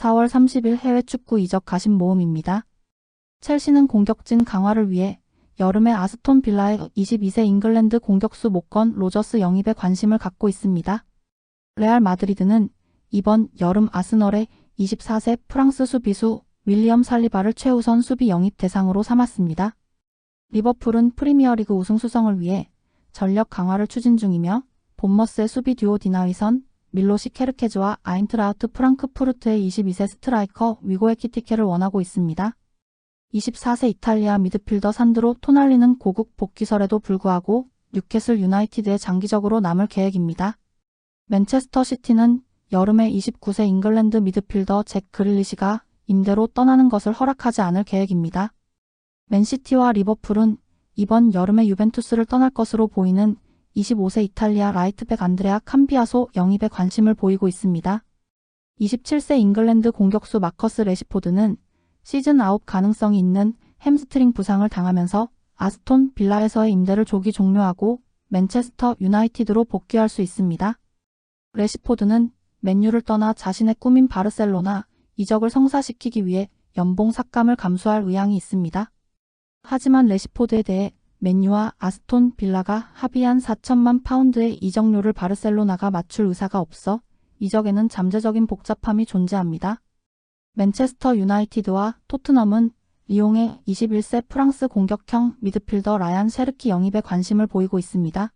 4월 30일 해외 축구 이적 가심 모음입니다. 첼시는 공격진 강화를 위해 여름에 아스톤 빌라의 22세 잉글랜드 공격수 목건 로저스 영입에 관심을 갖고 있습니다. 레알 마드리드는 이번 여름 아스널의 24세 프랑스 수비수 윌리엄 살리바를 최우선 수비 영입 대상으로 삼았습니다. 리버풀은 프리미어리그 우승 수성을 위해 전력 강화를 추진 중이며 본머스의 수비 듀오 디나위선 밀로시 케르케즈와 아인트라우트 프랑크푸르트의 22세 스트라이커 위고 에키티케를 원하고 있습니다. 24세 이탈리아 미드필더 산드로 토날리는 고국 복귀설에도 불구하고 뉴캐슬 유나이티드에 장기적으로 남을 계획입니다. 맨체스터 시티는 여름에 29세 잉글랜드 미드필더 잭 그릴리시가 임대로 떠나는 것을 허락하지 않을 계획입니다. 맨시티와 리버풀은 이번 여름에 유벤투스를 떠날 것으로 보이는 25세 이탈리아 라이트백 안드레아 캄비아소 영입에 관심을 보이고 있습니다. 27세 잉글랜드 공격수 마커스 레시포드는 시즌 아웃 가능성이 있는 햄스트링 부상을 당하면서 아스톤 빌라에서의 임대를 조기 종료하고 맨체스터 유나이티드로 복귀할 수 있습니다. 레시포드는 맨유를 떠나 자신의 꿈인 바르셀로나 이적을 성사시키기 위해 연봉 삭감을 감수할 의향이 있습니다. 하지만 레시포드에 대해 맨유와 아스톤 빌라가 합의한 4천만 파운드의 이적료를 바르셀로나가 맞출 의사가 없어 이적에는 잠재적인 복잡함이 존재합니다. 맨체스터 유나이티드와 토트넘은 리옹의 21세 프랑스 공격형 미드필더 라얀 셰르키 영입에 관심을 보이고 있습니다.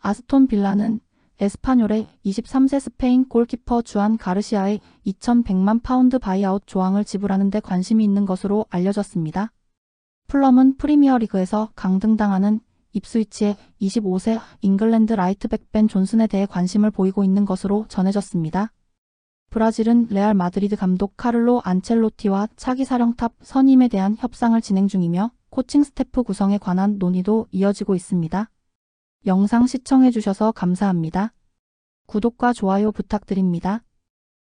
아스톤 빌라는 에스파뇰의 23세 스페인 골키퍼 주안 가르시아의 2,100만 파운드 바이아웃 조항을 지불하는 데 관심이 있는 것으로 알려졌습니다. 플럼은 프리미어리그에서 강등당하는 입스위치의 25세 잉글랜드 라이트백 벤 존슨에 대해 관심을 보이고 있는 것으로 전해졌습니다. 브라질은 레알 마드리드 감독 카를로 안첼로티와 차기 사령탑 선임에 대한 협상을 진행 중이며 코칭 스태프 구성에 관한 논의도 이어지고 있습니다. 영상 시청해주셔서 감사합니다. 구독과 좋아요 부탁드립니다.